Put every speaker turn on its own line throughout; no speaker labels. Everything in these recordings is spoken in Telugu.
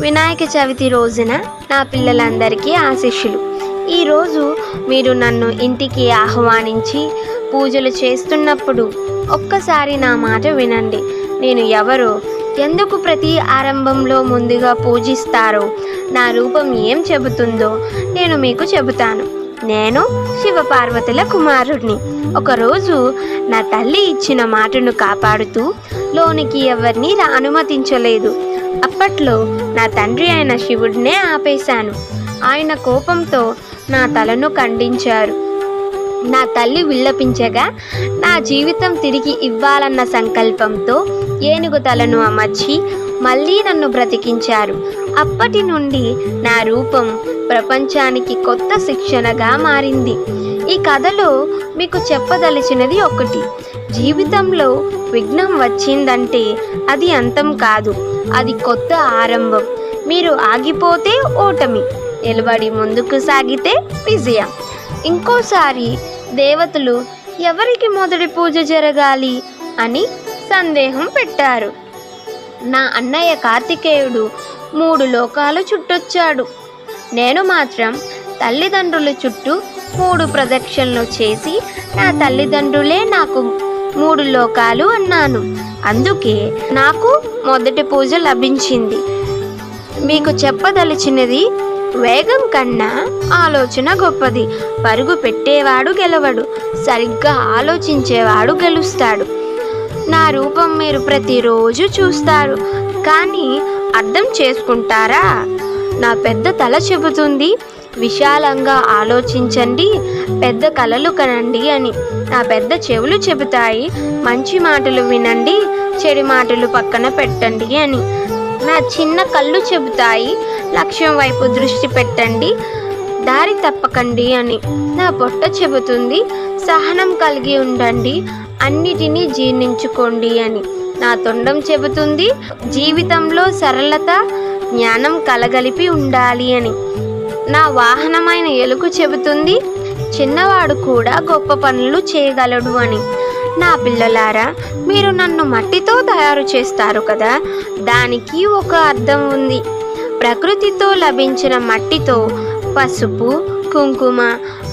వినాయక చవితి రోజున నా పిల్లలందరికీ ఆశీస్సులు. ఈరోజు మీరు నన్ను ఇంటికి ఆహ్వానించి పూజలు చేస్తున్నప్పుడు ఒక్కసారి నా మాట వినండి. నేను ఎవరో? ఎందుకు ప్రతి ఆరంభంలో ముందుగా పూజిస్తారో? నా రూపం ఏం చెబుతుందో నేను మీకు చెబుతాను. నేను శివపార్వతుల కుమారుడిని. ఒకరోజు నా తల్లి ఇచ్చిన మాటను కాపాడుతూ లోనికి ఎవరిని రా- అనుమతించలేదు. అప్పట్లో నా తండ్రి అయిన శివుడినే ఆపేశాను. ఆయన కోపంతో నా తలను ఖండించారు. నా తల్లి విల్లపించగా నా జీవితం తిరిగి ఇవ్వాలన్న సంకల్పంతో ఏనుగు తలను అమర్చి మళ్ళీ నన్ను బ్రతికించారు. అప్పటి నుండి నా రూపం ప్రపంచానికి కొత్త శిక్షణగా మారింది. ఈ కథలో మీకు చెప్పదలిచినది ఒకటి. జీవితంలో విఘ్నం వచ్చిందంటే అది అంతం కాదు. అది కొత్త ఆరంభం. మీరు ఆగిపోతే ఓటమి. నిలబడి ముందుకు సాగితే విజయం. ఇంకోసారి దేవతలు ఎవరికి మొదటి పూజ జరగాలి అని సందేహం పెట్టారు. నా అన్నయ్య కార్తికేయుడు మూడు లోకాలు చుట్టొచ్చాడు. నేను మాత్రం తల్లిదండ్రుల చుట్టూ మూడు ప్రదక్షిణలు చేసి నా తల్లిదండ్రులే నాకు మూడు లోకాలు అన్నాను. అందుకే నాకు మొదటి పూజ లభించింది. మీకు చెప్పదలిచినది వేగం కన్నా ఆలోచన గొప్పది. పరుగు పెట్టేవాడు గెలవడు సరిగ్గా ఆలోచించేవాడు గెలుస్తాడు. నా రూపం మీరు ప్రతిరోజు చూస్తారు కానీ అర్థం చేసుకుంటారా? నా పెద్ద తల చెబుతుంది. విశాలంగా ఆలోచించండి. పెద్ద కలలు కనండి అని. నా పెద్ద చెవులు చెబుతాయి. మంచి మాటలు వినండి. చెడు మాటలు పక్కన పెట్టండి అని. నా చిన్న కళ్ళు చెబుతాయి. లక్ష్యం వైపు దృష్టి పెట్టండి. దారి తప్పకండి అని. నా పొట్ట చెబుతుంది. సహనం కలిగి ఉండండి. అన్నిటినీ జీర్ణించుకోండి అని. నా తొండం చెబుతుంది. జీవితంలో సరళత జ్ఞానం కలగలిపి ఉండాలి అని. నా వాహనమైన ఎలుక చెబుతుంది చిన్నవాడు కూడా గొప్ప పనులు చేయగలడు అని. నా పిల్లలారా మీరు నన్ను మట్టితో తయారు చేస్తారు కదా? దానికి ఒక అర్థం ఉంది. ప్రకృతితో లభించిన మట్టితో పసుపు కుంకుమ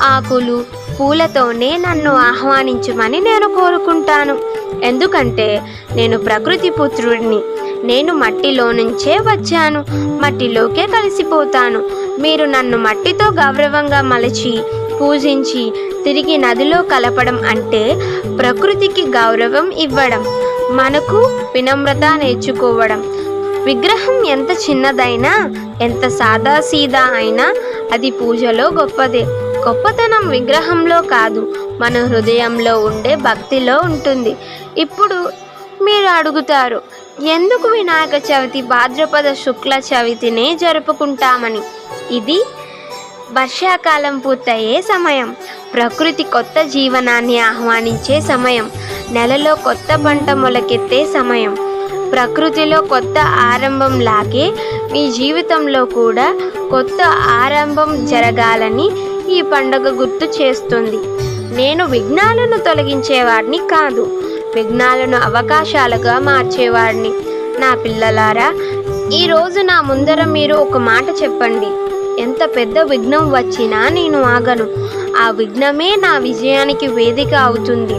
ఆకులు పూలతోనే నన్ను ఆహ్వానించమని నేను కోరుకుంటాను. ఎందుకంటే నేను ప్రకృతి పుత్రుడిని. నేను మట్టిలో నుంచే వచ్చాను. మట్టిలోకే కలిసిపోతాను. మీరు నన్ను మట్టితో గౌరవంగా మలచి పూజించి తిరిగి నదిలో కలపడం అంటే ప్రకృతికి గౌరవం ఇవ్వడం మనకు వినమ్రత నేర్చుకోవడం. విగ్రహం ఎంత చిన్నదైనా ఎంత సాదాసీదా అయినా అది పూజలో గొప్పదే. గొప్పతనం విగ్రహంలో కాదు మన హృదయంలో ఉండే భక్తిలో ఉంటుంది. ఇప్పుడు మీరు అడుగుతారు ఎందుకు వినాయక చవితి భాద్రపద శుక్ల చవితినే జరుపుకుంటామని? ఇది వర్షాకాలం పూర్తయ్యే సమయం. ప్రకృతి కొత్త జీవనాన్ని ఆహ్వానించే సమయం. నెలలో కొత్త పంట మొలకెత్తే సమయం. ప్రకృతిలో కొత్త ఆరంభం లాగే మీ జీవితంలో కూడా కొత్త ఆరంభం జరగాలని ఈ పండుగ గుర్తు చేస్తుంది. నేను విఘ్నాలను తొలగించేవాడిని కాదు. విఘ్నాలను అవకాశాలుగా మార్చేవాడిని. నా పిల్లలారా ఈరోజు నా ముందర మీరు ఒక మాట చెప్పండి. ఎంత పెద్ద విఘ్నం వచ్చినా నేను ఆగను. ఆ విఘ్నమే నా విజయానికి వేదిక అవుతుంది.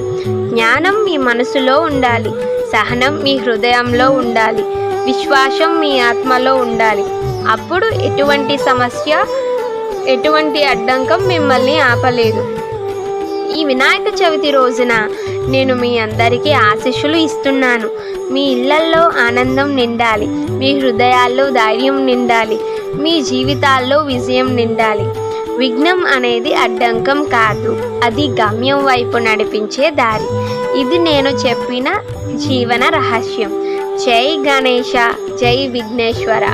జ్ఞానం మీ మనసులో ఉండాలి. సహనం మీ హృదయంలో ఉండాలి. విశ్వాసం మీ ఆత్మలో ఉండాలి. అప్పుడు ఎటువంటి సమస్య ఎటువంటి అడ్డంకం మిమ్మల్ని ఆపలేదు. ఈ వినాయక చవితి రోజున నేను మీ అందరికీ ఆశీస్సులు ఇస్తున్నాను. మీ ఇళ్ళల్లో ఆనందం నిండాలి. మీ హృదయాల్లో ధైర్యం నిండాలి. మీ జీవితాల్లో విజయం నిండాలి. విఘ్నం అనేది అడ్డంకం కాదు. అది గమ్యం వైపు నడిపించే దారి. ఇది నేను చెప్పిన జీవన రహస్యం. జై గణేష జై విఘ్నేశ్వర.